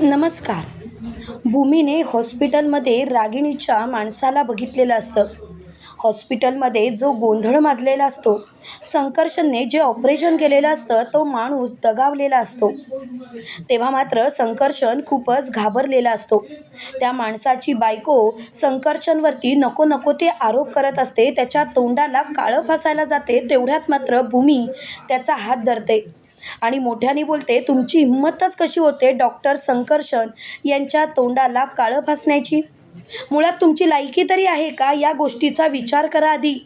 नमस्कार. भूमीने हॉस्पिटलमध्ये रागिणीच्या माणसाला बघितलेलं असतं. हॉस्पिटलमध्ये जो गोंधळ माजलेला असतो संकर्षणने जे ऑपरेशन केलेलं असतं तो माणूस दगावलेला असतो. तेव्हा मात्र संकर्षण खूपच घाबरलेला असतो. त्या माणसाची बायको संकर्षणवरती नको नको ते आरोप करत असते त्याच्या तोंडाला काळं फासायला जाते तेवढ्यात मात्र भूमी त्याचा हात धरते. आणि मोठ्याने बोलते तुमची हिंमतच कशी होते डॉक्टर संकर्षण यांच्या तोंडाला काळं फासण्याची? मुळात तुमची लायकी तरी आहे का या गोष्टीचा विचार करा आधी.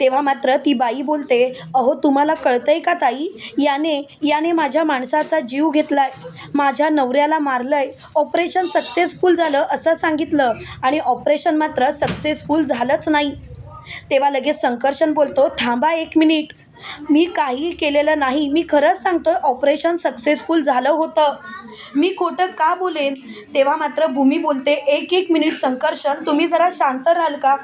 तेव्हा मात्र ती बाई बोलते अहो तुम्हाला कळतंय का ताई? याने याने माझ्या माणसाचा जीव घेतलाय. माझ्या नवऱ्याला मारलंय. ऑपरेशन सक्सेसफुल झालं असं सांगितलं आणि ऑपरेशन मात्र सक्सेसफुल झालंच नाही. तेव्हा लगेच संकर्षण बोलतो थांबा एक मिनिट. मी काही केलेलं नाही. मी खरंच सांगतो ऑपरेशन सक्सेसफुल झालं होतं. मी खोटं का बोलेन? तेव्हा मात्र भूमी बोलते एक एक मिनिट संकर्षण. तुम्ही जरा शांत राहाल का?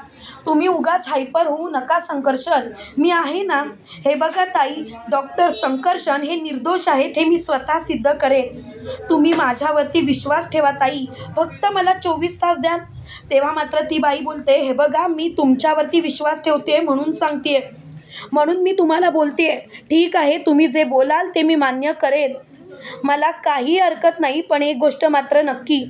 तुम्ही उगाच हायपर होऊ नका संकर्षण. मी आहे ना? हे बघा ताई डॉक्टर संकर्षण हे निर्दोष आहेत हे मी स्वतः सिद्ध करेन. तुम्ही माझ्यावरती विश्वास ठेवा ताई. फक्त मला चोवीस तास द्या. तेव्हा मात्र ती बाई बोलते हे बघा मी तुमच्यावरती विश्वास ठेवते म्हणून सांगते म्हणून मी तुम्हाला बोलते आहे ठीक आहे तुम्ही जे बोलाल ते मी मान्य करेन. मला काही हरकत नाही पण एक गोष्ट मात्र नक्की.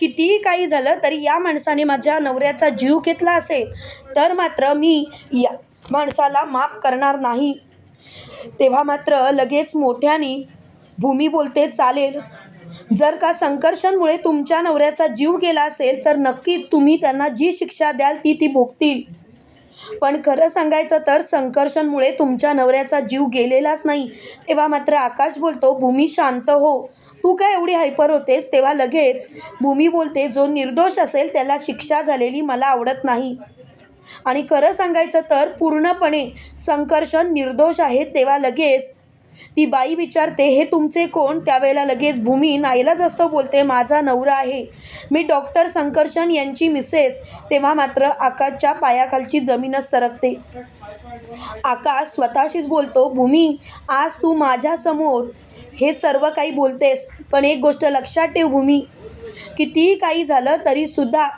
कितीही काही झालं तरी या माणसाने माझ्या नवऱ्याचा जीव घेतला असेल तर मात्र मी या माणसाला माफ करणार नाही. तेव्हा मात्र लगेच मोठ्याने भूमी बोलते चालेल. जर का संकर्षणमुळे तुमच्या नवऱ्याचा जीव गेला असेल तर नक्कीच तुम्ही त्यांना जी शिक्षा द्याल ती ती भोगतील. पण खरं सांगायचं तर संकर्षणमुळे तुमच्या नवऱ्याचा जीव गेलेलाच नाही. तेव्हा मात्र आकाश बोलतो भूमी शांत हो. तू काय एवढी हायपर होतेस तेव्हा लगेच भूमी बोलते जो निर्दोष असेल त्याला शिक्षा झालेली मला आवडत नाही. आणि खरं सांगायचं तर पूर्णपणे संकर्षण निर्दोष आहे. तेव्हा लगेच ती बाई विचारते हे तुमचे कोण? त्यावेळेला लगेच भूमी नाईलाज असतो बोलते माझा नवरा आहे. मी डॉक्टर संकर्षण यांची मिसेस तेव्हा मात्र आकाशच्या पायाखालची जमीनच सरकते. आकाश स्वतःशीच बोलतो भूमी आज तू माझ्यासमोर हे सर्व काही बोलतेस पण एक गोष्ट लक्षात ठेव भूमी. कितीही काही झालं तरीसुद्धा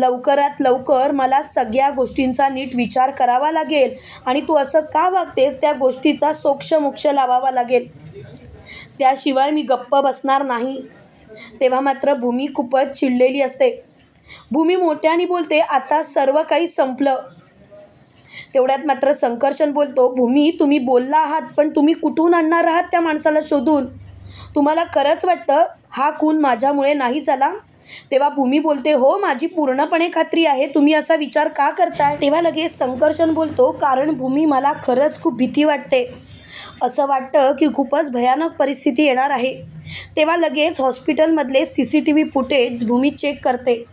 लवकरात लवकर मला सगळ्या गोष्टींचा नीट विचार करावा लागेल. आणि तू असं का वागतेस? त्या गोष्टीचा सोक्षमोक्ष लावावा लागेल. त्याशिवाय मी गप्प बसणार नाही. तेव्हा मात्र भूमी खूपच चिडलेली असते. भूमी मोठ्याने बोलते आता सर्व काही संपलं. तेवढ्यात मात्र संकर्षण बोलतो भूमी तुम्ही बोलला आहात पण तुम्ही कुठून आणणार आहात त्या माणसाला शोधून? तुम्हाला खरंच वाटतं हा खून माझ्यामुळे नाही झाला? तेव्हा भूमी बोलते हो माझी पूर्णपणे खात्री आहे. तुम्ही असा विचार का करताय? तेव्हा लगेच संकर्षण बोलतो कारण भूमी मला खरंच खूप भीती वाटते. असं वाटतं की खूपच भयानक परिस्थिती येणार आहे. तेव्हा लगेच हॉस्पिटलमधले C C T V footage Bhumi check करते.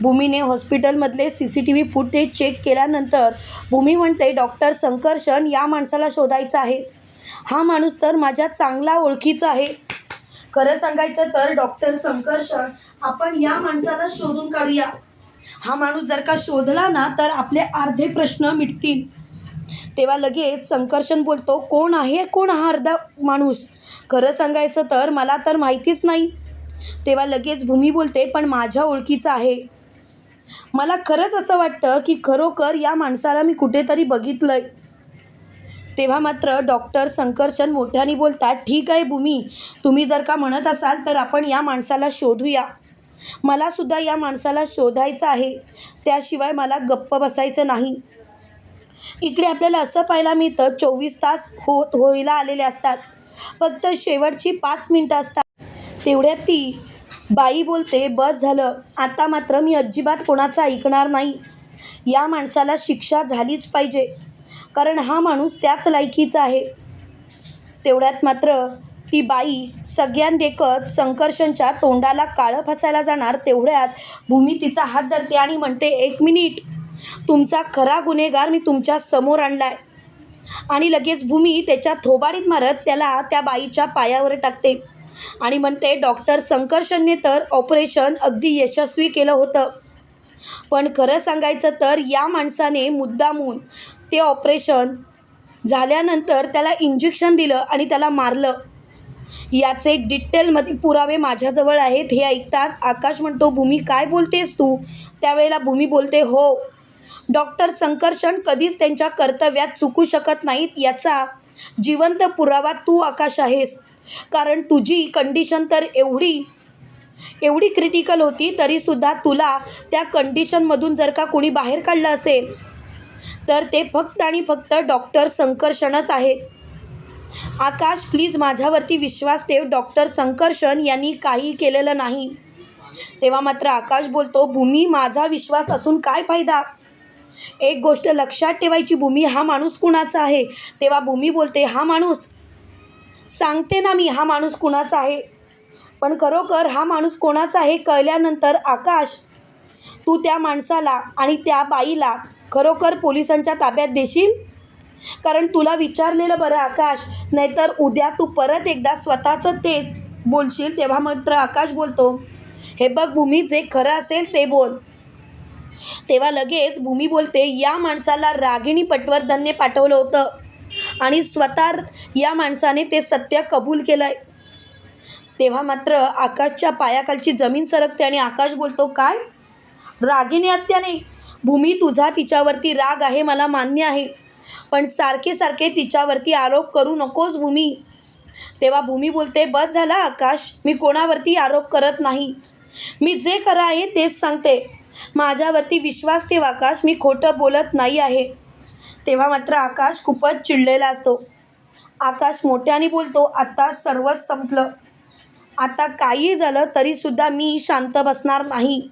भूमीने हॉस्पिटलमधले C C T V footage check केल्यानंतर भूमी म्हणते डॉक्टर संकर्षण या माणसाला शोधायचं आहे. हा माणूस तर माझ्या चांगला ओळखीचा आहे. खरं सांगायचं तर डॉक्टर संकर्षण आपण या माणसाला शोधून काढूया. हा माणूस जर का शोधला ना तर आपले अर्धे प्रश्न मिटतील. तेव्हा लगेच संकर्षण बोलतो कोण आहे? कोण हा अर्धा माणूस? खरं सांगायचं तर मला तर माहितीच नाही. तेव्हा लगेच भूमी बोलते पण माझ्या ओळखीचं आहे. मला खरंच असं वाटतं की खरोखर या माणसाला मी कुठेतरी बघितलं आहे तेव्हा मात्र डॉक्टर संकर्षण मोठ्याने बोलतात ठीक आहे भूमी तुम्ही जर का म्हणत असाल तर आपण या माणसाला शोधूया. मलासुद्धा या माणसाला शोधायचं आहे. त्याशिवाय मला गप्प बसायचं नाही. इकडे आपल्याला असं पाहायला मिळतं चोवीस तास होत होईला आलेले असतात. फक्त शेवटची पाच मिनटं असतात. तेवढ्यात ती बाई बोलते बस झालं. आता मात्र मी अजिबात कोणाचं ऐकणार नाही. या माणसाला शिक्षा झालीच पाहिजे. कारण हा माणूस त्याच लायकीचा आहे. तेवढ्यात मात्र ती बाई सगळ्यांदेखत संकर्षणच्या तोंडाला काळं फसायला जाणार तेवढ्यात भूमी तिचा हात धरते आणि म्हणते एक मिनिट तुमचा खरा गुन्हेगार मी तुमच्यासमोर आणलाय. आणि लगेच भूमी त्याच्या थोबाडीत मारत त्याला त्या बाईच्या पायावर टाकते आणि म्हणते डॉक्टर संकर्षणने तर ऑपरेशन अगदी यशस्वी केलं होतं. पण खरं सांगायचं तर या माणसाने मुद्दामून ते ऑपरेशन झाल्यानंतर त्याला इंजेक्शन दिलं आणि त्याला मारलं. याचे डिटेलमध्ये पुरावे माझ्याजवळ आहेत. हे ऐकताच आकाश म्हणतो भूमी काय बोलतेस तू? त्यावेळेला भूमी बोलते हो डॉक्टर संकर्षण कधीच त्यांच्या कर्तव्यात चुकू शकत नाहीत. याचा जिवंत पुरावा तू आकाश आहेस. कारण तुझी कंडिशन तर एवढी एवढी क्रिटिकल होती तरीसुद्धा तुला त्या कंडिशनमधून जर का कोणी बाहेर काढलं असेल तर ते फक्त आणि फक्त डॉक्टर संकर्षणच आहेत. आकाश प्लीज माझ्यावरती विश्वास ठेव. डॉक्टर संकर्षण यांनी काही केलेलं नाही. तेव्हा मात्र आकाश बोलतो भूमी माझा विश्वास असून काय फायदा? एक गोष्ट लक्षात ठेवायची भूमी हा माणूस कुणाचा आहे? तेव्हा भूमी बोलते हा माणूस. सांगते ना मी हा माणूस कुणाचा आहे? पण खरोखर हा माणूस कोणाचा आहे? कळल्यानंतर आकाश तू त्या माणसाला आणि त्या बाईला खरोखर पोलिसांच्या ताब्यात देशील? कारण तुला विचारलेलं बरं आकाश. नाहीतर उद्या तू परत एकदा स्वतःचं तेच बोलशील तेव्हा मात्र आकाश बोलतो. हे बघ भूमी जे खरं असेल ते बोल. तेव्हा लगेच भूमी बोलते या माणसाला रागिणी पटवर्धनने पाठवलं होतं आणि स्वतः या माणसाने ते सत्य कबूल केलं आहे तेव्हा मात्र आकाशच्या पायाखालची जमीन सरकते आणि आकाश बोलतो काय? रागिणी हत्याने भूमी तुझा तिच्यावरती राग आहे मला मान्य आहे. पण सारखे सारखे तिच्यावरती आरोप करू नकोस भूमी. तेव्हा भूमी बोलते बस झाला आकाश मी कोणावरती आरोप करत नाही. मी जे खरं आहे तेच सांगते. माझ्यावरती विश्वास ठेव आकाश मी खोटं बोलत नाही आहे. तेव्हा मात्र आकाश खूपच चिडलेला असतो. आकाश मोठ्याने बोलतो आता सर्वच संपलं. आता काही झालं तरीसुद्धा मी शांत बसणार नाही.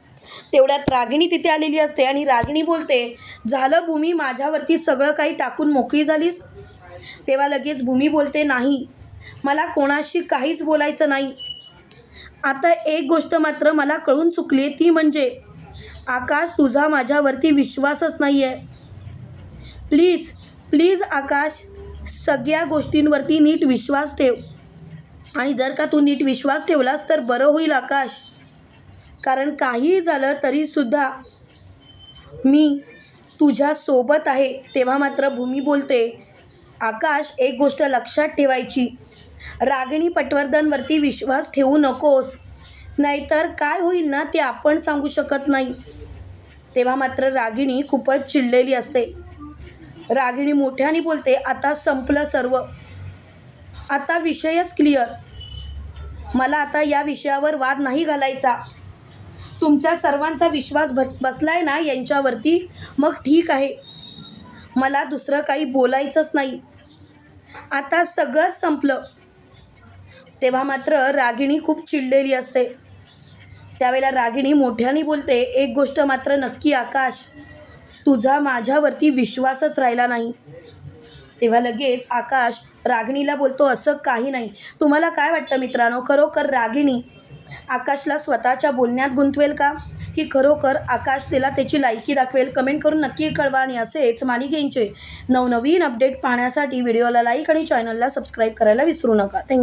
तेवढ्यात रागिणी तिथे आलेली असते आणि रागिणी बोलते झालं भूमी माझ्यावरती सगळं काही टाकून मोकळी झालीस? तेव्हा लगेच भूमी बोलते नाही मला कोणाशी काहीच बोलायचं नाही. आता एक गोष्ट मात्र मला कळून चुकली ती म्हणजे आकाश तुझा माझ्यावरती विश्वासच नाही आहे प्लीज प्लीज आकाश सगळ्या गोष्टींवरती नीट विश्वास ठेव. आणि जर का तू नीट विश्वास ठेवलास तर बरं होईल आकाश. कारण काहीही झालं तरीसुद्धा मी तुझ्यासोबत आहे तेव्हा मात्र भूमी बोलते आकाश एक गोष्ट लक्षात ठेवायची. रागिणी पटवर्धनवरती विश्वास ठेवू नकोस. नाहीतर काय होईल ना ते आपण सांगू शकत नाही. तेव्हा मात्र रागिणी खूपच चिडलेली असते. रागिणी मोठ्याने बोलते आता संपलं सर्व. आता विषयच क्लिअर मला आता या विषयावर वाद नाही घालायचा. तुमच्या सर्वांचा विश्वास बस बसला आहे ना यांच्यावरती मग ठीक आहे. मला दुसरं काही बोलायचंच नाही. आता सगळंच संपलं. तेव्हा मात्र रागिणी खूप चिडलेली असते. त्यावेळेला रागिणी मोठ्याने बोलते एक गोष्ट मात्र नक्की आकाश तुझा माझ्यावरती विश्वासच राहिला नाही. तेव्हा लगेच आकाश रागिणीला बोलतो असं काही नाही. तुम्हाला काय वाटतं मित्रांनो? खरोखर रागिणी आकाशला स्वतःच्या बोलण्यात गुंतवेल का? की खरोखर आकाश तिला त्याची लायकी दाखवेल? कमेंट करून नक्की कळवा आणि असेच मालिकेंचे नवनवीन अपडेट पाहण्यासाठी व्हिडिओला लाईक आणि चॅनलला सबस्क्राईब करायला विसरू नका. थँक्यू